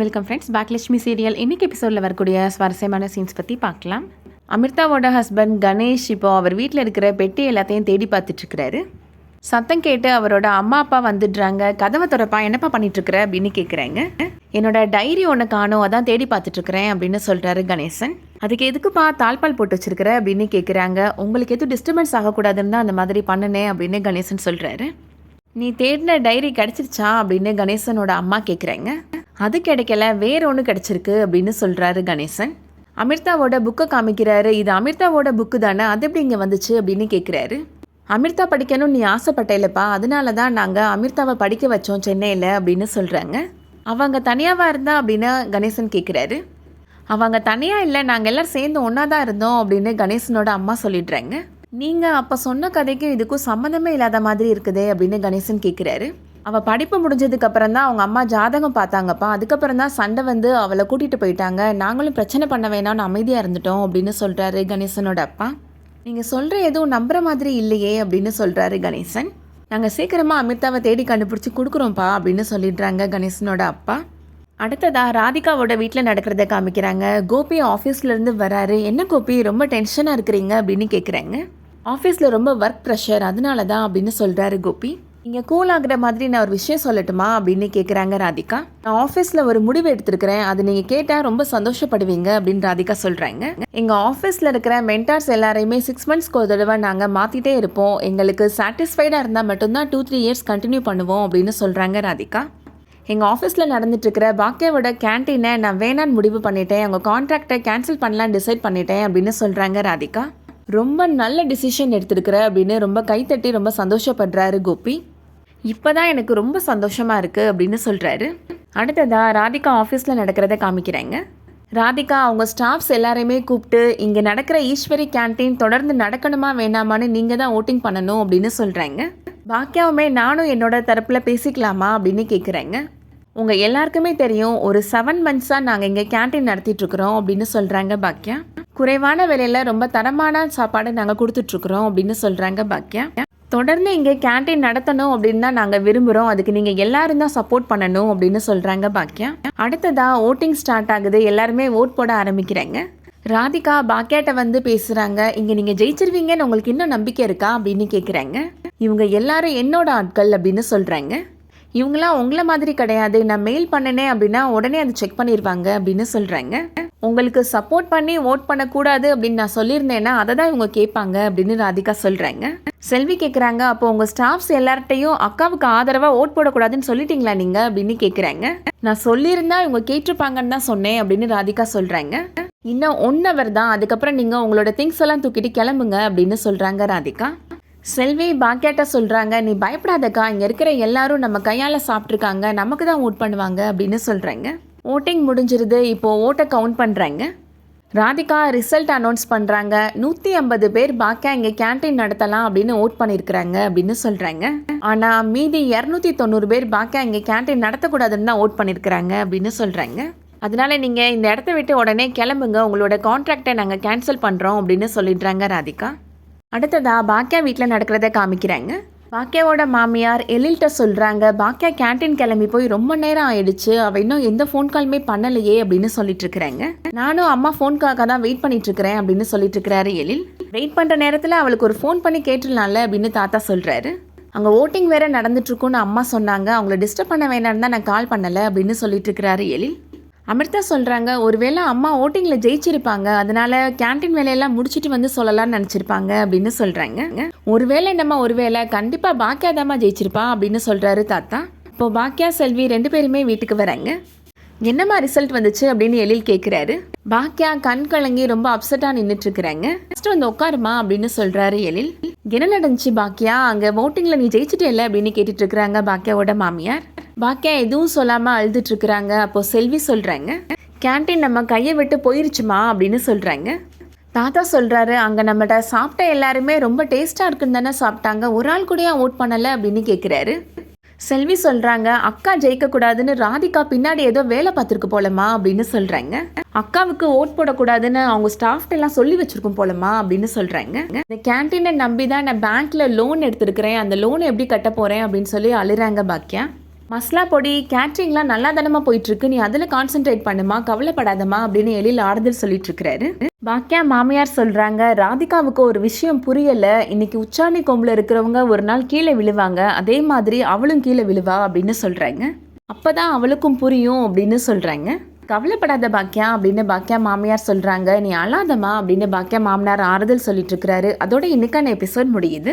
Welcome friends பாக்லட்சுமி serial இன்னைக்கு எபிசோடில் வரக்கூடிய சுவாரஸ்யமான சீன்ஸ் பற்றி பார்க்கலாம். அமிர்தாவோட ஹஸ்பண்ட் கணேஷ் இப்போ அவர் வீட்டில் இருக்கிற பெட்டி எல்லாத்தையும் தேடி பார்த்துட்ருக்கிறாரு சத்தம் கேட்டு அவரோட அம்மா அப்பா வந்துடுறாங்க. கதவை திறப்பா என்னப்பா பண்ணிட்டு அப்படின்னு கேட்குறாங்க என்னோட டைரி ஒன்று காணும் அதான் தேடி பார்த்துட்ருக்குறேன் அப்படின்னு சொல்கிறாரு கணேசன். அதுக்கு எதுக்குப்பா தாழ்பால் போட்டு வச்சிருக்கிற அப்படின்னு கேட்குறாங்க உங்களுக்கு எதுவும் டிஸ்டர்பன்ஸ் ஆகக்கூடாதுன்னு தான் அந்த மாதிரி பண்ணுனேன் அப்படின்னு கணேசன் சொல்கிறாரு நீ தேடின டைரி கிடைச்சிருச்சா அப்படின்னு கணேசனோட அம்மா கேட்குறாங்க அது கிடைக்கல வேற ஒன்று கிடைச்சிருக்கு அப்படின்னு சொல்கிறாரு கணேசன். அமிர்தாவோட புக்கை காமிக்கிறாரு. இது அமிர்தாவோட புக்கு தானே அது எப்படி இங்கே வந்துச்சு அப்படின்னு கேட்குறாரு அமிர்தா படிக்கணும்னு நீ ஆசைப்பட்டேலப்பா அதனால தான் நாங்கள் அமிர்தாவை படிக்க வச்சோம் சென்னையில் அப்படின்னு சொல்கிறாங்க அவங்க தனியாவாக இருந்தா அப்படின்னு கணேசன் கேட்குறாரு அவங்க தனியாக இல்லை நாங்கள் எல்லோரும் சேர்ந்து ஒன்றா தான் இருந்தோம் அப்படின்னு கணேசனோட அம்மா சொல்லிடுறாங்க. நீங்கள் அப்போ சொன்ன கதைக்கும் இதுக்கும் சம்மந்தமே இல்லாத மாதிரி இருக்குதே அப்படின்னு கணேசன் கேட்குறாரு அவள் படிப்பு முடிஞ்சதுக்கு அப்புறம் தான் அவங்க அம்மா ஜாதகம் பார்த்தாங்கப்பா. அதுக்கப்புறம் தான் சண்டை வந்து அவளை கூட்டிகிட்டு போயிட்டாங்க. நாங்களும் பிரச்சனை பண்ண வேணாம்னு அமைதியாக இருந்துட்டோம் அப்படின்னு சொல்கிறாரு கணேசனோட அப்பா. நீங்கள் சொல்கிற எதுவும் நம்புகிற மாதிரி இல்லையே அப்படின்னு சொல்கிறாரு கணேசன். நாங்கள் சீக்கிரமாக அமிர்தாவை தேடி கண்டுபிடிச்சி கொடுக்குறோம்ப்பா அப்படின்னு சொல்லிடுறாங்க கணேசனோட அப்பா. அடுத்ததா ராதிகாவோட வீட்டில் நடக்கிறத காமிக்கிறாங்க. கோபி ஆஃபீஸ்லேருந்து வராரு. என்ன கோபி? ரொம்ப டென்ஷனாக இருக்கிறீங்க? அப்படின்னு கேட்குறாங்க ஆஃபீஸில் ரொம்ப ஒர்க் ப்ரெஷர் அதனால தான் அப்படின்னு சொல்கிறாரு கோபி. நீங்கள் கூல் ஆகிற மாதிரி நான் ஒரு விஷயம் சொல்லட்டுமா அப்படின்னு கேட்குறாங்க ராதிகா. நான் ஆஃபீஸில் ஒரு முடிவு எடுத்திருக்கிறேன். அது நீங்கள் கேட்டால் ரொம்ப சந்தோஷப்படுவீங்க அப்படின்னு ராதிகா சொல்கிறாங்க எங்கள் ஆஃபீஸில் இருக்கிற மென்டார்ஸ் எல்லாரையுமே சிக்ஸ் மந்த்ஸ்க்கு ஒரு தடவை நாங்கள் மாற்றிட்டே இருப்போம். எங்களுக்கு சாட்டிஸ்ஃபைடாக இருந்தால் மட்டும்தான் டூ த்ரீ இயர்ஸ் கண்டினியூ பண்ணுவோம் அப்படின்னு சொல்கிறாங்க ராதிகா. எங்கள் ஆஃபீஸில் நடந்துட்டுருக்கிற பாக்கியாவோட கேன்டீனை நான் வேணான்னு முடிவு பண்ணிட்டேன். அவங்க கான்ட்ராக்டை கேன்சல் பண்ணலான்னு டிசைட் பண்ணிட்டேன் அப்படின்னு சொல்கிறாங்க ராதிகா. ரொம்ப நல்ல டிசிஷன் எடுத்திருக்கிற அப்படின்னு ரொம்ப கைத்தட்டி ரொம்ப சந்தோஷப்படுறாரு கோபி. இப்போ தான் எனக்கு ரொம்ப சந்தோஷமாக இருக்குது அப்படின்னு சொல்கிறாரு அடுத்ததாக ராதிகா ஆஃபீஸில் நடக்கிறத காமிக்கிறாங்க. ராதிகா அவங்க ஸ்டாஃப்ஸ் எல்லாரையுமே கூப்பிட்டு இங்கே நடக்கிற ஈஸ்வரி கேன்டீன் தொடர்ந்து நடக்கணுமா வேணாமான்னு நீங்கள் தான் ஓட்டிங் பண்ணணும் அப்படின்னு சொல்கிறாங்க பாக்கியாவுமே நானும் என்னோட தரப்பில் பேசிக்கலாமா? அப்படின்னு கேட்குறாங்க உங்கள் எல்லாருக்குமே தெரியும் ஒரு செவன் மந்த்ஸாக நாங்கள் இங்கே கேன்டீன் நடத்திட்டுருக்குறோம் அப்படின்னு சொல்கிறாங்க பாக்கியா குறைவான விலையில் ரொம்ப தரமான சாப்பாடு நாங்கள் கொடுத்துட்ருக்குறோம் அப்படின்னு சொல்கிறாங்க பாக்கியா தொடர்ந்து இங்கே கேன்டீன் நடத்தணும் அப்படின்னு தான் நாங்கள் விரும்புகிறோம் அதுக்கு நீங்கள் எல்லாரும் தான் சப்போர்ட் பண்ணணும் அப்படின்னு சொல்கிறாங்க பாக்கியா அடுத்ததாக ஓட்டிங் ஸ்டார்ட் ஆகுது. எல்லாருமே ஓட் போட ஆரம்பிக்கிறாங்க. ராதிகா பாக்கியாட்ட வந்து பேசுகிறாங்க இங்கே நீங்கள் ஜெயிச்சிருவீங்கன்னு உங்களுக்கு இன்னும் நம்பிக்கை இருக்கா அப்படின்னு கேட்குறாங்க இவங்க எல்லாரும் என்னோட ஆட்கள் அப்படின்னு சொல்கிறாங்க இவங்களாம் உங்களை மாதிரி கிடையாது. நான் மெயில் பண்ணினேன் அப்படின்னா உடனே அதை செக் பண்ணிடுவாங்க அப்படின்னு சொல்கிறாங்க உங்களுக்கு சப்போர்ட் பண்ணி ஓட் பண்ணக்கூடாது அப்படின்னு நான் சொல்லியிருந்தேன்னா அதை தான் இவங்க கேட்பாங்க அப்படின்னு ராதிகா சொல்கிறாங்க செல்வி கேட்குறாங்க அப்போ உங்கள் ஸ்டாஃப்ஸ் எல்லார்ட்டையும் அக்காவுக்கு ஆதரவாக ஓட் போடக்கூடாதுன்னு சொல்லிட்டீங்களா நீங்கள் அப்படின்னு கேட்குறாங்க நான் சொல்லியிருந்தா இவங்க கேட்டிருப்பாங்கன்னு தான் சொன்னேன் அப்படின்னு ராதிகா சொல்கிறாங்க இன்னும் ஒன் ஹவர் தான். அதுக்கப்புறம் நீங்கள் உங்களோட திங்ஸ் எல்லாம் தூக்கிட்டு கிளம்புங்க அப்படின்னு சொல்கிறாங்க ராதிகா. செல்வி பாக்கியாட்ட சொல்கிறாங்க நீ பயப்படாதக்கா இங்கே இருக்கிற எல்லாரும் நம்ம கையால் சாப்பிட்ருக்காங்க நமக்கு தான் ஓட் பண்ணுவாங்க அப்படின்னு சொல்கிறாங்க ஓட்டிங் முடிஞ்சிருது இப்போது ஓட்டை கவுண்ட் பண்ணுறாங்க ராதிகா ரிசல்ட் அனௌன்ஸ் பண்ணுறாங்க நூற்றி ஐம்பது பேர் பாக்கியா இங்கே கேன்டீன் நடத்தலாம் அப்படின்னு ஓட் பண்ணியிருக்கிறாங்க அப்படின்னு சொல்கிறாங்க ஆனால் மீதி இரநூத்தி தொண்ணூறு பேர் பாக்கியா இங்கே கேன்டீன் நடத்தக்கூடாதுன்னு தான் ஓட் பண்ணியிருக்கிறாங்க அப்படின்னு சொல்கிறாங்க அதனால நீங்கள் இந்த இடத்த விட்டு உடனே கிளம்புங்க உங்களோட கான்ட்ராக்டை நாங்கள் கேன்சல் பண்ணுறோம் அப்படின்னு சொல்லிடுறாங்க ராதிகா. அடுத்ததா பாக்கியா வீட்டில் நடக்கிறத காமிக்கிறாங்க. பாக்கியாவோட மாமியார் எழில்கிட்ட சொல்கிறாங்க பாக்கியா கேன்டீன் கிளம்பி போய் ரொம்ப நேரம் ஆயிடுச்சு அவள் இன்னும் எந்த ஃபோன் காலுமே பண்ணலையே அப்படின்னு சொல்லிட்டு இருக்கிறாங்க நானும் அம்மா ஃபோன்காக தான் வெயிட் பண்ணிட்டு இருக்கிறேன் அப்படின்னு சொல்லிட்டு இருக்கிறாரு எழில். வெயிட் பண்ணுற நேரத்தில் அவளுக்கு ஒரு ஃபோன் பண்ணி கேட்டுடலாம்ல அப்படின்னு தாத்தா சொல்கிறாரு அங்கே ஓட்டிங் வேற நடந்துட்டு இருக்குன்னு அம்மா சொன்னாங்க அவங்கள டிஸ்டர்ப் பண்ண வேணாம்னு தான் நான் கால் பண்ணலை அப்படின்னு சொல்லிட்டு இருக்கிறாரு எழில். அமிர்தா சொல்கிறாங்க ஒருவேளை அம்மா ஓட்டிங்கில் ஜெயிச்சிருப்பாங்க அதனால கேன்டீன் வேலையெல்லாம் முடிச்சுட்டு வந்து சொல்லலாம்னு நினச்சிருப்பாங்க அப்படின்னு சொல்கிறாங்க ஒருவேளை என்னம்மா ஒருவேளை கண்டிப்பாக பாக்கியாதாம்மா ஜெயிச்சிருப்பா அப்படின்னு சொல்கிறாரு தாத்தா. இப்போது பாக்கியா செல்வி ரெண்டு பேருமே வீட்டுக்கு வராங்க. என்னம்மா ரிசல்ட் வந்துச்சு அப்படின்னு எழில் கேட்குறாரு பாக்கியா கண் கலங்கி ரொம்ப அப்செட்டாக நின்றுட்டு இருக்கிறாங்க ஃபஸ்ட்டு வந்து உட்காருமா அப்படின்னு சொல்கிறாரு எழில். என்ன நடந்துச்சு பாக்கியா அங்கே ஓட்டிங்கில் நீ ஜெயிச்சிட்டே இல்லை அப்படின்னு கேட்டுட்டு இருக்கிறாங்க பாக்கியாவோட மாமியார். பாக்கியா எதுவும் சொல்லாமல் அழுதுட்டு இருக்கிறாங்க அப்போ செல்வி சொல்கிறாங்க கேன்டீன் நம்ம கையை விட்டு போயிருச்சுமா? அப்படின்னு சொல்கிறாங்க தாத்தா சொல்கிறாரு அங்கே நம்மகிட்ட சாப்பிட்ட எல்லாருமே ரொம்ப டேஸ்ட்டாக இருக்குன்னு தானே சாப்பிட்டாங்க. ஒரு ஆள் கூடயா ஓட் பண்ணலை? அப்படின்னு கேட்குறாரு செல்வி சொல்கிறாங்க அக்கா ஜெயிக்கக்கூடாதுன்னு ராதிகா பின்னாடி ஏதோ வேலை பார்த்துருக்கு போலமா அப்படின்னு சொல்கிறாங்க அக்காவுக்கு ஓட் போடக்கூடாதுன்னு அவங்க ஸ்டாஃப்ட் எல்லாம் சொல்லி வச்சிருக்கும் போலமா அப்படின்னு சொல்கிறாங்க இந்த கேன்டீனை நம்பி தான் நான் பேங்க்கில் லோன் எடுத்திருக்கிறேன். அந்த லோனை எப்படி கட்ட போகிறேன் அப்படின்னு சொல்லி அழுறாங்க பாக்கியா. மசாலா பொடி கேட்ரிங்லாம் நல்லா தானமா போயிட்டுருக்கு. நீ அதில் கான்சென்ட்ரேட் பண்ணுமா? கவலைப்படாதமா அப்படின்னு எழில் ஆறுதல் சொல்லிட்டு இருக்கிறாரு பாக்கியா மாமியார் சொல்கிறாங்க ராதிகாவுக்கு ஒரு விஷயம் புரியலை. இன்னைக்கு உச்சாணி கொம்பில் இருக்கிறவங்க ஒரு நாள் கீழே விழுவாங்க. அதே மாதிரி அவளும் கீழே விழுவா அப்படின்னு சொல்கிறாங்க அப்போ தான் அவளுக்கும் புரியும் அப்படின்னு சொல்கிறாங்க கவலைப்படாத பாக்கியா அப்படின்னு பாக்கியா மாமியார் சொல்கிறாங்க நீ அழாதமா அப்படின்னு பாக்கியா மாமனார் ஆறுதல் சொல்லிட்டு இருக்கிறாரு அதோட இன்னைக்கான எபிசோட் முடியுது.